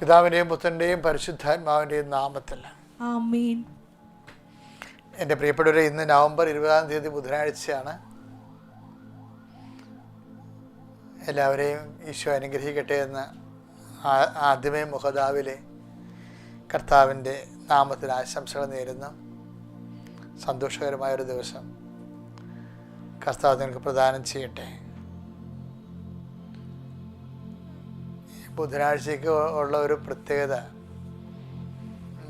പിതാവിന്റെയും പുത്രന്റെയും പരിശുദ്ധാത്മാവിന്റെയും നാമത്തിൽ. എന്റെ പ്രിയപ്പെട്ടവരെ ഇന്ന് നവംബർ ഇരുപതാം തീയതി ബുധനാഴ്ചയാണ്. എല്ലാവരെയും ഈശോ അനുഗ്രഹിക്കട്ടെ എന്ന് ആദ്യമേ മുഖതാവിലെ കർത്താവിന്റെ നാമത്തിൽ ആശംസകൾ നേരുന്നു. സന്തോഷകരമായൊരു ദിവസം കർത്താവ് നിങ്ങൾക്ക് പ്രദാനം ചെയ്യട്ടെ. ബുധനാഴ്ചയ്ക്ക് ഉള്ള ഒരു പ്രത്യേകത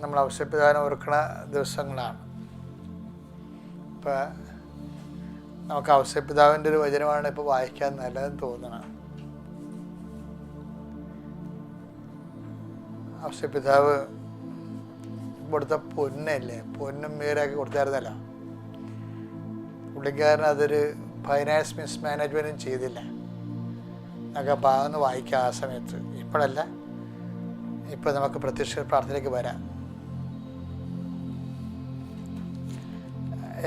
നമ്മൾ അവശ്യപ്രധാനം ഓർക്കുന്ന ദിവസങ്ങളാണ്. ഇപ്പം നമുക്ക് ഔഷധപിതാവിന്റെ ഒരു വചനമാണ് ഇപ്പോൾ വായിക്കാൻ നല്ലതെന്ന് തോന്നണം. ഔഷധപിതാവ് കൊടുത്ത പൊന്നല്ലേ? പൊന്നും മേരാക്കി കൊടുത്തായിരുന്നല്ലോ. പുള്ളിക്കാരൻ അതൊരു ഫൈനാൻസ് മിസ് മാനേജ്മെന്റും ചെയ്തില്ല. എന്നൊക്കെ ഭാഗം വായിക്കുക വായിക്കാം ആ സമയത്ത്. ഇപ്പോഴല്ല. ഇപ്പോൾ നമുക്ക് പ്രത്യക്ഷ പ്രാർത്ഥനയ്ക്ക് വരാം.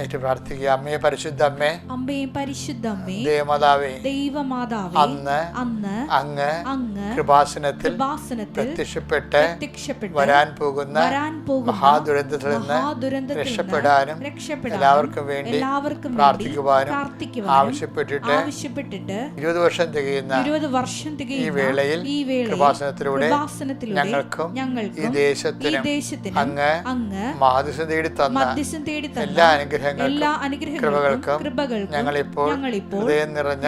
ഏറ്റു പ്രാർത്ഥിക്കുക. അമ്മയെ പരിശുദ്ധ അമ്മേ അമ്മേ പരിശുദ്ധ അമ്മേ ദേവമാതാവേ ദൈവമാതാവേ അന്ന് അന്ന് അങ്ങ് അങ്ങ് കൃപാസനത്തിൽ കൃപാസനത്തിൽ പ്രത്യക്ഷപ്പെട്ട് പ്രത്യക്ഷപ്പെട്ട് വരാൻ പോകുന്ന വരാൻ പോകുന്ന മഹാദുരന്തത്തിൽ നിന്ന് മഹാദുരന്തത്തിൽ രക്ഷപ്പെടാനും രക്ഷപ്പെടാനും എല്ലാവർക്കും വേണ്ടി എല്ലാവർക്കും പ്രാർത്ഥിക്കുവാനും പ്രാർത്ഥിക്കുവാനും ആവശ്യപ്പെട്ടിട്ട് ആവശ്യപ്പെട്ടിട്ട് ഇരുപത് വർഷം തികയുന്ന ഇരുപത് വർഷം തികയുന്ന ഈ വേളയിൽ ഈ വേളയിൽ കൃപാസനത്തിലൂടെ കൃപാസനത്തിലൂടെ ഞങ്ങൾക്കും ഞങ്ങൾക്കും ഈ ഈ ദേശത്തിനും അങ്ങ് അങ്ങ് മഹാദിശം തേടി തന്ന എല്ലാ അനുഗ്രഹങ്ങൾക്കും എല്ലാ അനുഗ്രഹങ്ങൾക്കും കൃപകൾക്കും ഞങ്ങൾ ഞങ്ങളിപ്പോൾ ഞങ്ങളിപ്പോൾ ഹൃദയം നിറഞ്ഞ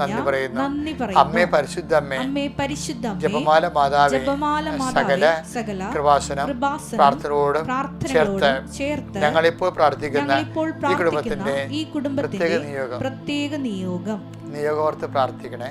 നന്ദി പറയുന്നു. നന്ദി അമ്മേ പറയുന്നു. പരിശുദ്ധ അമ്മേ അമ്മേ പരിശുദ്ധ ജപമാല മാതാവേ ജപമാല സകല സകല കൃപാസനം പ്രാർത്ഥനയോടും ചേർത്ത് ചേർത്ത് ഞങ്ങളിപ്പോൾ പ്രാർത്ഥിക്കുന്ന ഈ പ്രാർത്ഥിക്കുന്ന കുടുംബത്തിന്റെ ഈ കുടുംബത്തിന്റെ പ്രത്യേക നിയോഗം. പ്രത്യേക നിയോഗം. നിയോഗോർത്ത് പ്രാർത്ഥിക്കണേ.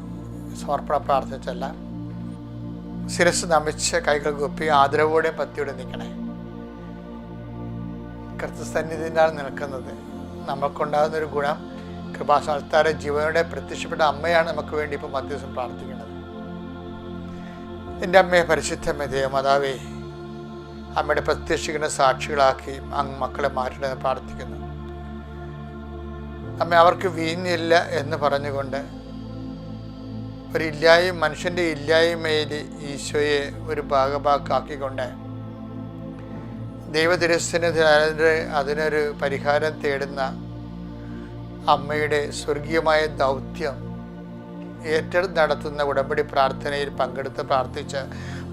സമർപ്പണ പ്രാർത്ഥിച്ചല്ല ശിരസ് നമിച്ച് കൈകൾ കുപ്പി ആദരവോടെയും പത്തിയോടെ നിൽക്കണേ കൃത്യസന്നിധിയിലാണ് നിൽക്കുന്നത്. നമുക്കുണ്ടാകുന്ന ഒരു ഗുണം കൃപാസ്ഥാനത്താരെ ജീവനോടെ പ്രത്യക്ഷപ്പെട്ട അമ്മയാണ് നമുക്ക് വേണ്ടി ഇപ്പോൾ മധ്യസ്ഥം പ്രാർത്ഥിക്കുന്നത്. എന്റെ അമ്മയെ പരിശുദ്ധമേ ദേവമാതാവേ അമ്മയുടെ പ്രത്യക്ഷിക്കുന്ന സാക്ഷികളാക്കി അങ്ങ് മക്കളെ മാറ്റണമെന്ന് പ്രാർത്ഥിക്കുന്നു. അമ്മ അവർക്ക് വീഞ്ഞില്ല എന്ന് പറഞ്ഞുകൊണ്ട് ഒരു ഇല്ലായ്മ മനുഷ്യന്റെ ഇല്ലായ്മയിൽ ഈശോയെ ഒരു ഭാഗഭാക്കാക്കിക്കൊണ്ട് ദൈവതിരസ്ഥനത്തിന് അതിന് അതിനൊരു പരിഹാരം തേടുന്ന അമ്മയുടെ സ്വർഗീയമായ ദൗത്യം ഏറ്റെടുത്ത് നടത്തുന്ന ഉടമ്പടി പ്രാർത്ഥനയിൽ പങ്കെടുത്ത് പ്രാർത്ഥിച്ച്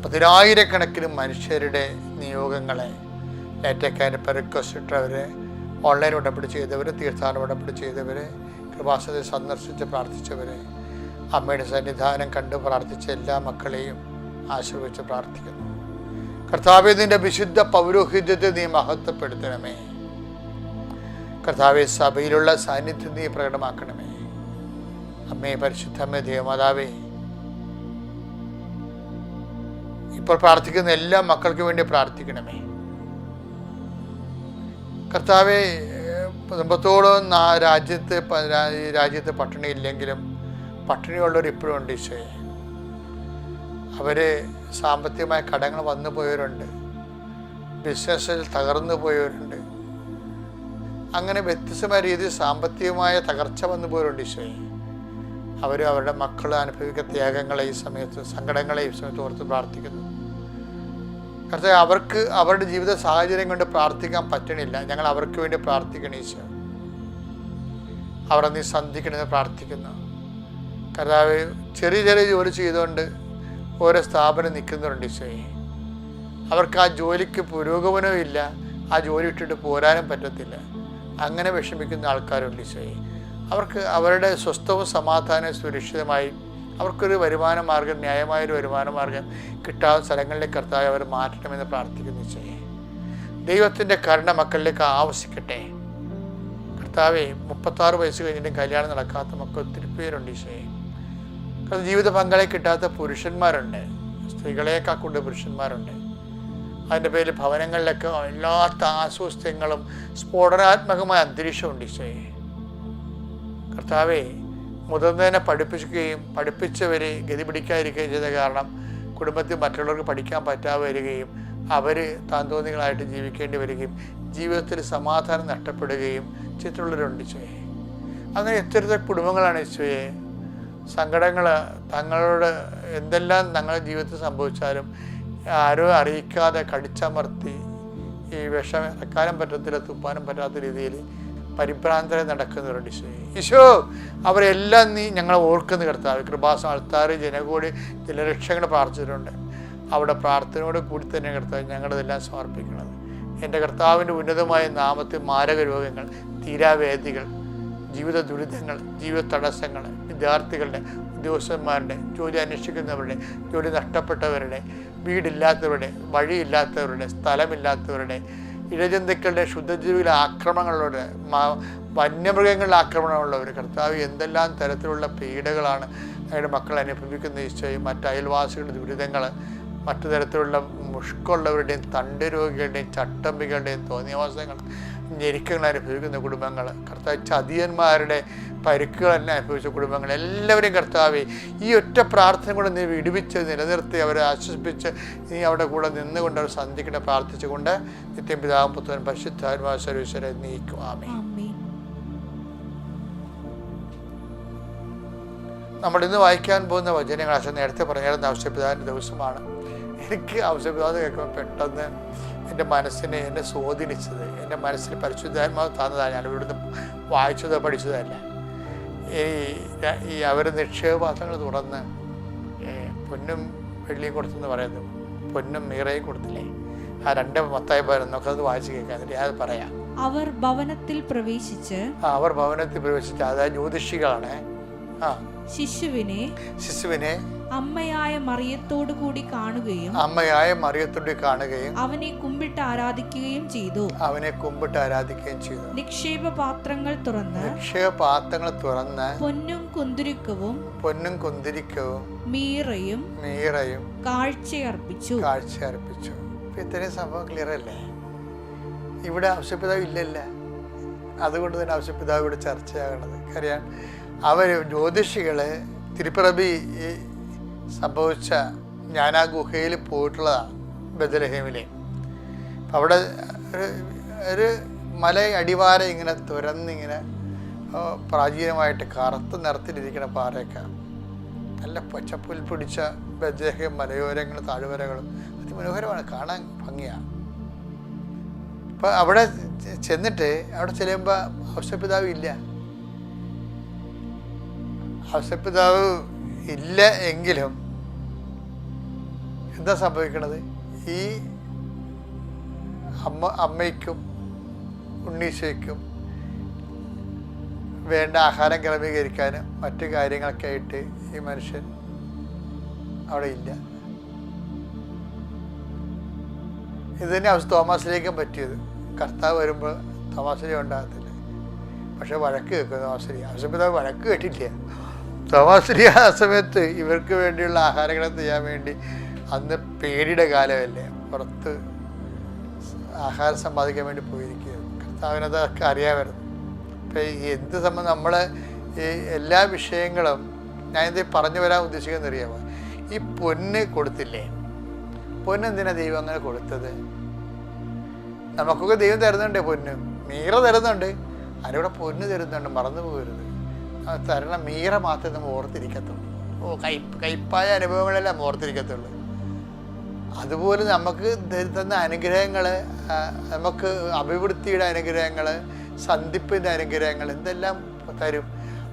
പതിനായിരക്കണക്കിന് മനുഷ്യരുടെ നിയോഗങ്ങളെ ഏറ്റക്കാൻ ഇട്ടവർ ഓൺലൈൻ ഉടമ്പടി ചെയ്തവർ തീർത്ഥാടന ഉടമ്പടി ചെയ്തവർ കൃപാസനത്തെ സന്ദർശിച്ച് പ്രാർത്ഥിച്ചവർ അമ്മയുടെ സന്നിധാനം കണ്ട് പ്രാർത്ഥിച്ച എല്ലാ മക്കളെയും ആശ്രയിച്ച് പ്രാർത്ഥിക്കുന്നു. കർത്താവെ നിന്റെ വിശുദ്ധ പൗരോഹിത്യത്തെ നീ മഹത്വപ്പെടുത്തണമേ. കർത്താവെ സഭയിലുള്ള സാന്നിധ്യം നീ പ്രകടമാക്കണമേ. അമ്മേ പരിശുദ്ധമ്മേ ദേവമാതാവേ ഇപ്പോൾ പ്രാർത്ഥിക്കുന്ന എല്ലാ മക്കൾക്കും വേണ്ടി പ്രാർത്ഥിക്കണമേ. കർത്താവെ കുടുംബത്തോളം രാജ്യത്തെ രാജ്യത്ത് പ- രാ- രാജ്യത്ത് പട്ടിണി ഇല്ലെങ്കിലും പട്ടിണിയുള്ളവർ ഇപ്പോഴും ഉണ്ട് ഈശോയെ അവർ സാമ്പത്തികമായ കടങ്ങൾ വന്നു പോയവരുണ്ട്. ബിസിനസ്സിൽ തകർന്നു പോയവരുണ്ട്. അങ്ങനെ വ്യത്യസ്തമായ രീതിയിൽ സാമ്പത്തികമായ തകർച്ച വന്നു പോയവരുണ്ട് ഈശോയെ അവർ അവരുടെ മക്കൾ അനുഭവിക്കുന്ന ത്യാഗങ്ങളെ ഈ സമയത്ത് സങ്കടങ്ങളെ ഈ സമയത്ത് ഓർത്ത് പ്രാർത്ഥിക്കുന്നു. കർത്താവ് അവർക്ക് അവരുടെ ജീവിത സാഹചര്യം കൊണ്ട് പ്രാർത്ഥിക്കാൻ പറ്റണില്ല. ഞങ്ങൾ അവർക്ക് വേണ്ടി പ്രാർത്ഥിക്കണം ഈശോ. അവരെ നീ സന്ധിക്കണമെന്ന് പ്രാർത്ഥിക്കുന്നു. കർത്താവ് ചെറിയ ചെറിയ ജോലി ചെയ്തുകൊണ്ട് ഓരോ സ്ഥാപനം നിൽക്കുന്നുണ്ട് ഈശോയെ. അവർക്ക് ആ ജോലിക്ക് പുരോഗമനവും ഇല്ല. ആ ജോലി ഇട്ടിട്ട് പോരാനും പറ്റത്തില്ല. അങ്ങനെ വിഷമിക്കുന്ന ആൾക്കാരുണ്ട് ഈശോയെ. അവർക്ക് അവരുടെ സ്വസ്ഥവും സമാധാനവും സുരക്ഷിതമായി അവർക്കൊരു വരുമാന മാർഗം ന്യായമായൊരു വരുമാന മാർഗം കിട്ടാവുന്ന സ്ഥലങ്ങളിലേക്ക് കർത്താവ് അവർ മാറ്റണമെന്ന് പ്രാർത്ഥിക്കുന്നു ഈശോയെ. ദൈവത്തിന്റെ കരുണ മക്കളിലേക്ക് ആവശ്യിക്കട്ടെ കർത്താവെ മുപ്പത്താറ് വയസ്സ് കഴിഞ്ഞിട്ടും കല്യാണം നടക്കാത്ത മക്കൾ ഒത്തിരി പേരുണ്ട് ഈശോയെ. കാരണം ജീവിത പങ്കാളെ കിട്ടാത്ത പുരുഷന്മാരുണ്ട്. സ്ത്രീകളെയൊക്കെ കൊണ്ട് പുരുഷന്മാരുണ്ട്. അതിന്റെ പേരിൽ ഭവനങ്ങളിലൊക്കെ എല്ലാത്ത ആസ്വസ്ഥ്യങ്ങളും സ്ഫോടനാത്മകമായ അന്തരീക്ഷമുണ്ട് ഈശോയെ. കർത്താവേ മുതിർന്നതിനെ പഠിപ്പിക്കുകയും പഠിപ്പിച്ചവരെ ഗതി പിടിക്കാതിരിക്കുകയും ചെയ്ത കാരണം കുടുംബത്തിൽ മറ്റുള്ളവർക്ക് പഠിക്കാൻ പറ്റാതെ വരികയും അവർ താന്തോന്നികളായിട്ട് ജീവിക്കേണ്ടി വരികയും ജീവിതത്തിൽ സമാധാനം നഷ്ടപ്പെടുകയും ചെയ്തിട്ടുള്ളവരുണ്ട് ഈശോയെ. അങ്ങനെ എത്ര കുടുംബങ്ങളാണ് ഈശോയെ. സങ്കടങ്ങൾ തങ്ങളോട് എന്തെല്ലാം തങ്ങളുടെ ജീവിതത്തിൽ സംഭവിച്ചാലും ആരോ അറിയിക്കാതെ കടിച്ചമർത്തി ഈ വിഷം ഇറക്കാനും പറ്റത്തില്ല തുപ്പാനും പറ്റാത്ത രീതിയിൽ പരിഭ്രാന്തരെ നടക്കുന്നവരുണ്ട് ഈശോ. ഈശോ അവരെല്ലാം നീ ഞങ്ങളെ ഓർക്കുന്ന കർത്താവ് കൃപാസം ആൾത്താർ ജനകൂടി ജലരക്ഷകൾ പ്രാർത്ഥിച്ചിട്ടുണ്ട്. അവിടെ പ്രാർത്ഥനയോട് കൂടി തന്നെ കർത്താവ് ഞങ്ങളിതെല്ലാം സമർപ്പിക്കുന്നത് എന്റെ കർത്താവിന്റെ ഉന്നതമായ നാമത്തിൽ മാരക രോഗങ്ങൾ തീരാവേദികൾ ജീവിത ദുരിതങ്ങൾ ജീവിത തടസ്സങ്ങൾ വിദ്യാർത്ഥികളുടെ ഉദ്യോഗസ്ഥന്മാരുടെ ജോലി അന്വേഷിക്കുന്നവരുടെ ജോലി നഷ്ടപ്പെട്ടവരുടെ വീടില്ലാത്തവരുടെ വഴിയില്ലാത്തവരുടെ സ്ഥലമില്ലാത്തവരുടെ ഇഴജന്തുക്കളുടെ ശുദ്ധജീവിയിലെ ആക്രമണങ്ങളുടെ വന്യമൃഗങ്ങളുടെ ആക്രമണമുള്ളവർ കർത്താവ് എന്തെല്ലാം തരത്തിലുള്ള പീഡകളാണ് അയാളുടെ മക്കൾ അനുഭവിക്കുന്ന ഈശോയും മറ്റ് അയൽവാസികളുടെ ദുരിതങ്ങൾ മറ്റു തരത്തിലുള്ള മുഷ്കുള്ളവരുടെയും തണ്ട് രോഗികളുടെയും ചട്ടമ്പികളുടെയും തോന്നിയവാസങ്ങൾ ഞെരുക്കങ്ങൾ അനുഭവിക്കുന്ന കുടുംബങ്ങൾ. കർത്താവ് ചതിയന്മാരുടെ പരുക്കുകളെല്ലാം അനുഭവിച്ച കുടുംബങ്ങൾ. എല്ലാവരെയും കർത്താവെ ഈ ഒറ്റ പ്രാർത്ഥന കൂടെ നീ വിടുവിച്ച് നിലനിർത്തി അവരെ ആശ്വസിപ്പിച്ച് നീ അവിടെ കൂടെ നിന്നുകൊണ്ട് അവർ സന്ധിക്കണ പ്രാർത്ഥിച്ചുകൊണ്ട് നിത്യം പിതാവും പുത്രൻ പരിശുദ്ധാത്മാ സർവീശ്വരെ നീക്കും. ആമേ നമ്മൾ ഇന്ന് വായിക്കാൻ പോകുന്ന വചനങ്ങൾ അച്ഛൻ നേരത്തെ പറഞ്ഞിരുന്ന ഔഷധപിതാവിന്റെ ദിവസമാണ്. എനിക്ക് ഔഷധപിതാവ് കേൾക്കുമ്പോൾ പെട്ടെന്ന് എന്റെ മനസ്സിനെ എന്നെ സ്വാധീനിച്ചത് എന്റെ മനസ്സിൽ പരിശുദ്ധാത്മാവ് തന്നതാണ്. ഞാൻ ഇവിടുന്ന് വായിച്ചതോ പഠിച്ചതല്ല. ഈ ഈ അവർ നിക്ഷേപപാത്രങ്ങൾ തുറന്ന് പൊന്നും വെള്ളിയും കൊടുത്തെന്ന് പറയുന്നു. പൊന്നും മീറയും കൊടുത്തില്ലേ? ആ രണ്ട് മത്തായി പോയാലും നമുക്കത് വായിച്ച് കേൾക്കാം. എന്നിട്ട് ഞാൻ പറയാം. അവർ ഭവനത്തിൽ പ്രവേശിച്ച് അവർ ഭവനത്തിൽ പ്രവേശിച്ച്. അതായത് ജ്യോതിഷികളാണ്. ആ. ശിശുവിനെ ശിശുവിനെ അമ്മയായ മറിയത്തോടു കൂടി കാണുകയും അമ്മയായ മറിയത്തോട് കാണുകയും അവനെ കുമ്പിട്ട് ആരാധിക്കുകയും ചെയ്തു. അവനെ കുമ്പിട്ട് ആരാധിക്കുകയും ചെയ്തു. നിക്ഷേപ പാത്രങ്ങൾ തുറന്ന് നിക്ഷേപ പാത്രങ്ങൾ തുറന്ന് പൊന്നും കുന്തിരിക്കവും പൊന്നും കുന്തിരിക്കവും മീറയും മീറയും കാഴ്ചയർപ്പിച്ചു. കാഴ്ച അർപ്പിച്ചു ഇപ്പൊ ഇത്രയും സംഭവം ക്ലിയർ അല്ലേ? ഇവിടെ ആവശ്യപിതാവ് ഇല്ലല്ല? അതുകൊണ്ട് തന്നെ ആവശ്യപിതാവ് ഇവിടെ ചർച്ചയാകണത്. കാര്യം അവർ ജ്യോതിഷികളെ തിരുപ്പിറബി സംഭവിച്ച ഞാൻ ആ ഗുഹയിൽ പോയിട്ടുള്ളതാണ് ബദലഹേമിലെ. അവിടെ ഒരു മല അടിവാരം ഇങ്ങനെ തുരന്നിങ്ങനെ പ്രാചീനമായിട്ട് കറുത്ത് നിറത്തിലിരിക്കുന്ന പാറയൊക്കെ. നല്ല പച്ചപ്പുൽ പിടിച്ച ബദലഹേം മലയോരങ്ങളും താഴ്വരകളും. അതിമനോഹരമാണ് കാണാൻ ഭംഗിയാണ് അപ്പോൾ അവിടെ ചെന്നിട്ട് അവിടെ ചെല്ലുമ്പോൾ ഔഷപിതാവ് ഇല്ല. ഔഷപിതാവ് ഇല്ല എങ്കിലും എന്താ സംഭവിക്കണത്? ഈ അമ്മ അമ്മയ്ക്കും ഉണ്ണീശയ്ക്കും വേണ്ട ആഹാരം ക്രമീകരിക്കാനും മറ്റു കാര്യങ്ങളൊക്കെ ആയിട്ട് ഈ മനുഷ്യൻ അവിടെ ഇല്ല. ഇത് തന്നെ അവസ്ഥ തോമാസിലേക്കും പറ്റിയത്. കർത്താവ് വരുമ്പോൾ തോമാസിനെ ഉണ്ടാകത്തില്ല. പക്ഷെ വഴക്ക് കേൾക്കും തോമാശ്രീ ആ സമയത്ത് വഴക്ക് കേട്ടില്ല തോമാശ്രീ ആ സമയത്ത് ഇവർക്ക് വേണ്ടിയുള്ള ആഹാരങ്ങൾ ചെയ്യാൻ വേണ്ടി അന്ന് പേടിയുടെ കാലമല്ലേ? പുറത്ത് ആഹാരം സമ്പാദിക്കാൻ വേണ്ടി പോയിരിക്കുകയാണ് കർത്താവിനതൊക്കെ അറിയാമായിരുന്നു. ഇപ്പം എന്ത് സംബന്ധം നമ്മൾ ഈ എല്ലാ വിഷയങ്ങളും ഞാൻ എന്തേ പറഞ്ഞു വരാൻ ഉദ്ദേശിക്കുന്നത് അറിയാമോ ഈ പൊന്ന് കൊടുത്തില്ലേ? പൊന്നെന്തിനാ ദൈവം അങ്ങനെ കൊടുത്തത്? നമുക്കൊക്കെ ദൈവം തരുന്നുണ്ട് പൊന്ന്. മീറ തരുന്നുണ്ട്. അതിലൂടെ പൊന്ന് തരുന്നുണ്ട്. മറന്നു പോകരുത്. തരണ മീറ മാത്രമേ നമ്മൾ ഓർത്തിരിക്കത്തുള്ളൂ. ഓ കൈ കയ്പായ അനുഭവങ്ങളെല്ലാം നമ്മൾ ഓർത്തിരിക്കത്തുള്ളൂ. അതുപോലെ നമുക്ക് തന്ന അനുഗ്രഹങ്ങൾ നമുക്ക് അഭിവൃദ്ധിയുടെ അനുഗ്രഹങ്ങൾ സന്ധിപ്പിന്റെ അനുഗ്രഹങ്ങൾ എന്തെല്ലാം തരും.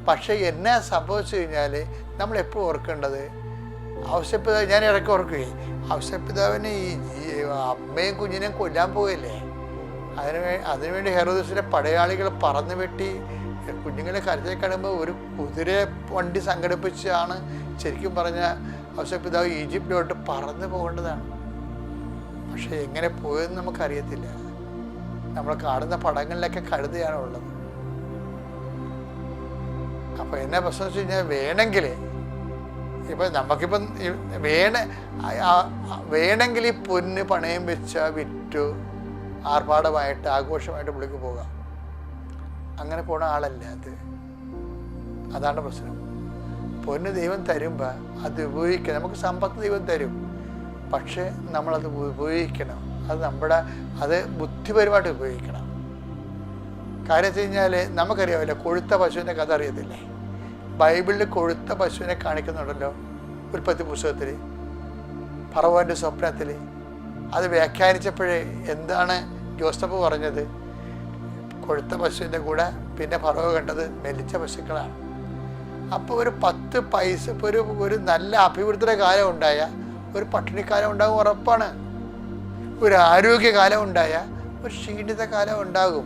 പക്ഷേ എന്നെ സംഭവിച്ചു കഴിഞ്ഞാൽ നമ്മൾ എപ്പോഴും ഓർക്കേണ്ടത് ആവശ്യപ്പെട്ട ഞാൻ ഇടയ്ക്ക് ഓർക്കുകയെ ഔഷപ്പിതാവിന് ഈ അമ്മയും കുഞ്ഞിനെയും കൊല്ലാൻ പോകല്ലേ? അതിനു അതിനുവേണ്ടി ഹെറോദസിലെ പടയാളികൾ പറന്നു വെട്ടി കുഞ്ഞുങ്ങളെ കരുതി കാണുമ്പോൾ ഒരു കുതിരയെ വണ്ടി സംഘടിപ്പിച്ചാണ് ശരിക്കും പറഞ്ഞ ഔഷപ്പിതാവ് ഈജിപ്തിലോട്ട് പറന്നു പോകേണ്ടതാണ്. പക്ഷെ എങ്ങനെ പോയെന്ന് നമുക്കറിയത്തില്ല. നമ്മൾ കാണുന്ന പടങ്ങളിലൊക്കെ കഴുതയാണ് ഉള്ളത്. അപ്പോൾ എന്നെ പ്രശ്നം വെച്ച് കഴിഞ്ഞാൽ വേണമെങ്കിൽ ഇപ്പം നമുക്കിപ്പം വേണ വേണമെങ്കിൽ ഈ പൊന്ന് പണയം വെച്ച വിറ്റു. ആർഭാടമായിട്ട് ആഘോഷമായിട്ട് പുള്ളിക്ക് പോകാം. അങ്ങനെ പോണ ആളല്ല അത്. അതാണ് പ്രശ്നം. പൊന്ന് ദൈവം തരുമ്പോൾ അത് ഉപയോഗിക്കണം. നമുക്ക് സമ്പത്ത് ദൈവം തരും. പക്ഷേ നമ്മളത് ഉപയോഗിക്കണം. അത് നമ്മുടെ അത് ബുദ്ധിപരമായിട്ട് ഉപയോഗിക്കണം. കാര്യം വെച്ച് കഴിഞ്ഞാൽ നമുക്കറിയാമല്ലോ കൊഴുത്ത പശുവിന്റെ കഥ അറിയത്തില്ലേ? ബൈബിളിൽ കൊഴുത്ത പശുവിനെ കാണിക്കുന്നുണ്ടല്ലോ ഉൽപ്പത്തി പുസ്തകത്തിൽ പറവോന്റെ സ്വപ്നത്തിൽ അത് വ്യാഖ്യാനിച്ചപ്പോഴേ എന്താണ് ജോസഫ് പറഞ്ഞത്? കൊഴുത്ത പശുവിന്റെ കൂടെ പിന്നെ പറവ് കണ്ടത് മെലിച്ച പശുക്കളാണ്. അപ്പോൾ ഒരു പത്ത് പൈസ ഇപ്പോൾ ഒരു ഒരു നല്ല അഭിവൃദ്ധിയുടെ കാലം ഉണ്ടായ ഒരു പട്ടിണിക്കാലം ഉണ്ടാകും ഉറപ്പാണ്. ഒരു ആരോഗ്യകാലം ഉണ്ടായ ഒരു ക്ഷീണിത കാലം ഉണ്ടാകും.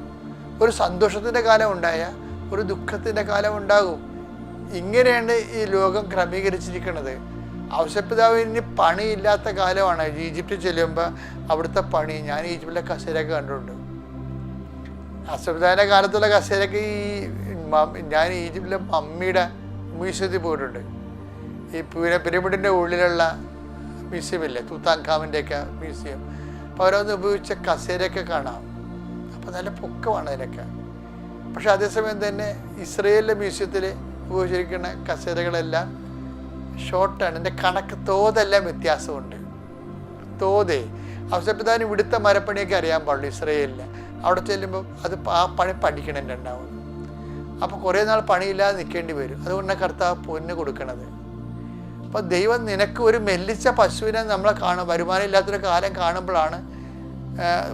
ഒരു സന്തോഷത്തിന്റെ കാലം ഉണ്ടായ ഒരു ദുഃഖത്തിന്റെ കാലം ഉണ്ടാകും. ഇങ്ങനെയാണ് ഈ ലോകം ക്രമീകരിച്ചിരിക്കുന്നത്. ഔഷപിതാവിന് പണിയില്ലാത്ത കാലമാണ്. ഈജിപ്തിൽ ചെല്ലുമ്പോൾ അവിടുത്തെ പണി ഞാൻ ഈജിപ്തിലെ കസേരയൊക്കെ കണ്ടിട്ടുണ്ട്. ഔഷപിതാവിന്റെ കാലത്തുള്ള കസേരക്ക് ഈ ഞാൻ ഈജിപ്തിലെ മമ്മിയുടെ മ്യൂസിയത്തിൽ പോയിട്ടുണ്ട്. ഈ പൂര പിരമിഡിന്റെ ഉള്ളിലുള്ള മ്യൂസിയം ഇല്ലേ തൂത്താൻഖാമിന്റെയൊക്കെ മ്യൂസിയം. അപ്പോൾ അവരൊന്ന് ഉപയോഗിച്ച കസേരയൊക്കെ കാണാം. അപ്പോൾ നല്ല പൊക്കമാണ് അതിനൊക്കെ. പക്ഷെ അതേസമയം തന്നെ ഇസ്രയേലിലെ മ്യൂസിയത്തിൽ ഉപയോഗിച്ചിരിക്കുന്ന കസേരകളെല്ലാം ഷോർട്ടാണ് എന്റെ കണക്ക് തോതെല്ലാം വ്യത്യാസമുണ്ട്. തോതേ. അവസരപ്പിതാവിന് ഇവിടുത്തെ മരപ്പണിയൊക്കെ അറിയാൻ പാടുള്ളൂ ഇസ്രയേലിൽ അവിടെ ചെല്ലുമ്പോൾ അത് ആ പണി പഠിക്കണേന്റെ ഉണ്ടാവും അപ്പോൾ കുറേ നാൾ പണിയില്ലാതെ നിൽക്കേണ്ടി വരും. അതുകൊണ്ടാണ് കർത്താവ് പൊന്ന് കൊടുക്കണത്. അപ്പോൾ ദൈവം നിനക്ക് ഒരു മെല്ലിച്ച പശുവിനെ നമ്മളെ കാണും. വരുമാനം ഇല്ലാത്തൊരു കാലം കാണുമ്പോഴാണ്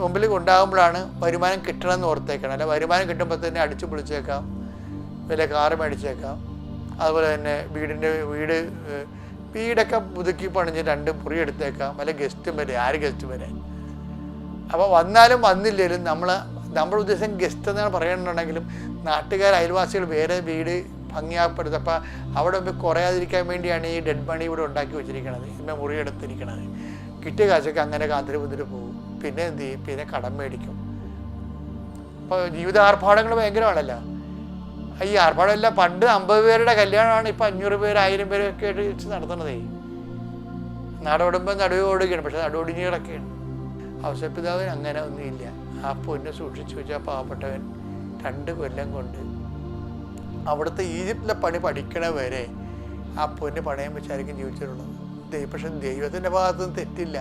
മുമ്പിൽ ഉണ്ടാകുമ്പോഴാണ് വരുമാനം കിട്ടണമെന്ന് ഓർത്തേക്കണം. അല്ല വരുമാനം കിട്ടുമ്പോൾ തന്നെ അടിച്ചു പൊളിച്ചേക്കാം. വില കാറ് മേടിച്ചേക്കാം. അതുപോലെ തന്നെ വീടിന്റെ വീട് വീടൊക്കെ പുതുക്കി പണിഞ്ഞ് രണ്ട് മുറി എടുത്തേക്കാം. അല്ലെങ്കിൽ ഗസ്റ്റും വരെ ആര് ഗസ്റ്റ് വരെ. അപ്പോൾ വന്നാലും വന്നില്ലെങ്കിലും നമ്മൾ നമ്മുടെ ഉദ്ദേശം ഗസ്റ്റ് എന്നാണ് പറയണമെന്നുണ്ടെങ്കിലും നാട്ടുകാർ അയൽവാസികൾ വേറെ വീട് ഭംഗിയാപ്പെടുത്തും അപ്പോൾ അവിടെ കുറയാതിരിക്കാൻ വേണ്ടിയാണ് ഈ ഡെഡ് മണി ഇവിടെ ഉണ്ടാക്കി വെച്ചിരിക്കണത് ഇന്ന് മുറി എടുത്തിരിക്കണത്. കിട്ടിയ കാശൊക്കെ അങ്ങനെ മുന്നിട്ട് പോകും. പിന്നെ എന്ത് ചെയ്യും? പിന്നെ കടം മേടിക്കും. അപ്പോൾ ജീവിത ആർഭാടങ്ങൾ ഭയങ്കരമാണല്ലോ. ഈ ആർഭാടമെല്ലാം പണ്ട് അമ്പത് പേരുടെ കല്യാണമാണ് ഇപ്പം അഞ്ഞൂറ് പേര് ആയിരം പേരൊക്കെ ആയിട്ട് വെച്ച് നാടോടുമ്പോൾ നടുവ് ഓടുകയാണ് പക്ഷെ നടുവൊടിഞ്ഞ് കിടക്കുകയാണ് അവസരപിതാവിന് അങ്ങനെ ഒന്നുമില്ല. ആ പൊന്ന് സൂക്ഷിച്ചു വെച്ച പാവപ്പെട്ടവൻ രണ്ട് കൊല്ലം കൊണ്ട് അവിടുത്തെ ഈജിപ്തിലെ പണി പഠിക്കണ വരെ ആ പൊന്ന് പണയം വെച്ചായിരിക്കും ജീവിച്ചിട്ടുള്ളത് പക്ഷെ ദൈവത്തിന്റെ ഭാഗത്തുനിന്ന് തെറ്റില്ല.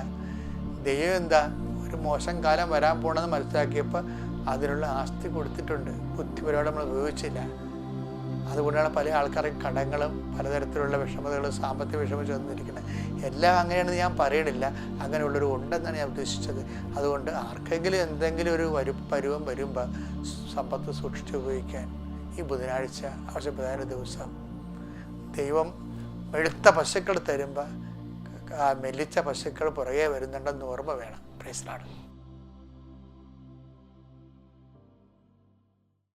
ദൈവം എന്താ? ഒരു മോശം കാലം വരാൻ പോണെന്ന് മനസ്സിലാക്കിയപ്പോൾ അതിനുള്ള ആസ്തി കൊടുത്തിട്ടുണ്ട്. ബുദ്ധിപരമായിട്ട് നമ്മൾ ഉപയോഗിച്ചില്ല. അതുകൊണ്ടാണ് പല ആൾക്കാർക്ക് കടങ്ങളും പലതരത്തിലുള്ള വിഷമതകളും സാമ്പത്തിക വിഷമം ചെന്നിരിക്കുന്നത്. എല്ലാം അങ്ങനെയാണെന്ന് ഞാൻ പറയണില്ല. അങ്ങനെയുള്ളൊരു ഉണ്ടെന്നാണ് ഞാൻ ഉദ്ദേശിച്ചത്. അതുകൊണ്ട് ആർക്കെങ്കിലും എന്തെങ്കിലും ഒരു വരു പരുവം വരുമ്പോൾ സമ്പത്ത് സൂക്ഷിച്ച് ഉപയോഗിക്കാൻ ഈ ബുധനാഴ്ച ആഴ്ച പ്രധാന ദിവസം ദൈവം വെളുത്ത പശുക്കൾ തരുമ്പോൾ മെല്ലിച്ച പശുക്കൾ പുറകെ വരുന്നുണ്ടെന്ന് ഓർമ്മ വേണം. പ്രൈസിലാണ്